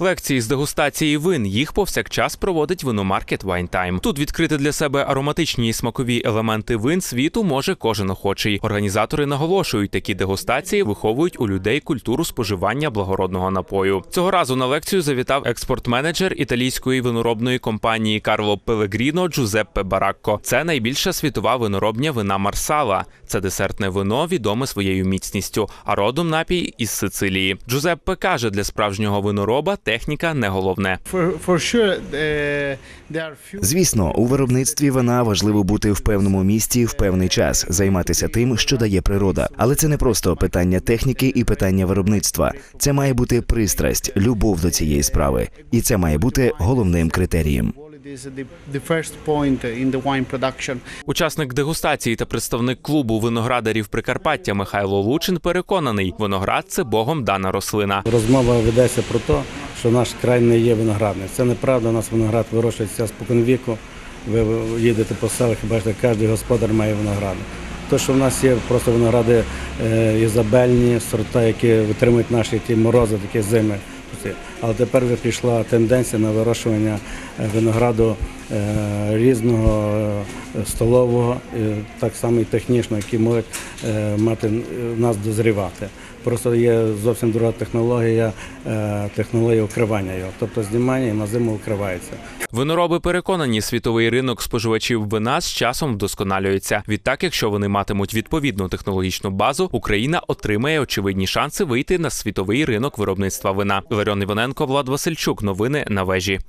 Лекції з дегустації вин їх повсякчас проводить виномаркет Time. Тут відкрити для себе ароматичні і смакові елементи вин світу може кожен охочий. Організатори наголошують, такі дегустації виховують у людей культуру споживання благородного напою. Цього разу на лекцію завітав експорт-менеджер італійської виноробної компанії Карло Пелегріно Джузеппе Баракко. Це найбільша світова виноробня вина Марсала. Це десертне вино, відоме своєю міцністю, а родом напій із Сицилії. Джузеппе каже, для справжнього винороба техніка не головне. Few Звісно, у виробництві вина важливо бути в певному місці в певний час, займатися тим, що дає природа. Але це не просто питання техніки і питання виробництва. Це має бути пристрасть, любов до цієї справи, і це має бути головним критерієм. Quality is the, the first point in the wine production. Учасник дегустації та представник клубу виноградарів Прикарпаття Михайло Лучин переконаний, виноград це богом дана рослина. Розмова ведеться про те, що наш край не є виноградний. Це неправда, у нас виноград вирощується споконвіку. Ви їдете по селах і бачите, кожен господар має виногради. То, що в нас є просто виногради е, ізабельні, сорта, які витримують наші ті морози, такі зими. Але тепер вже пішла тенденція на вирощування винограду е, різного е, столового, е, так само і технічного, які можуть е, мати е, нас дозрівати. Просто є зовсім друга технологія, е, технологія укривання його. Тобто знімання і на зиму укривається. Винороби переконані, світовий ринок споживачів вина з часом вдосконалюється. Відтак, якщо вони матимуть відповідну технологічну базу, Україна отримає очевидні шанси вийти на світовий ринок виробництва вина. Іларіон Іваненко, Влад Васильчук. Новини на вежі.